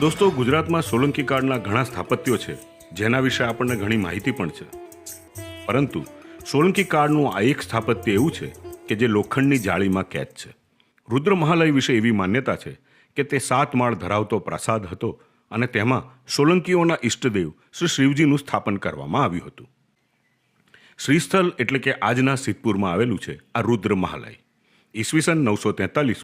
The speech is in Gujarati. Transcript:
દોસ્તો, ગુજરાતમાં સોલંકી કાળના ઘણા સ્થાપત્યો છે, જેના વિશે આપણને ઘણી માહિતી પણ છે. પરંતુ સોલંકી કાળનું આ એક સ્થાપત્ય એવું છે કે જે લોખંડની જાળીમાં કેદ છે. રુદ્ર મહાલય વિશે એવી માન્યતા છે કે તે સાત માળ ધરાવતો પ્રાસાદ હતો અને તેમાં સોલંકીઓના ઈષ્ટદેવ શ્રી શિવજીનું સ્થાપન કરવામાં આવ્યું હતું. શ્રીસ્થલ એટલે કે આજના સિદ્ધપુરમાં આવેલું છે આ રુદ્ર મહાલય. ઈસવીસન નવસો તેતાલીસ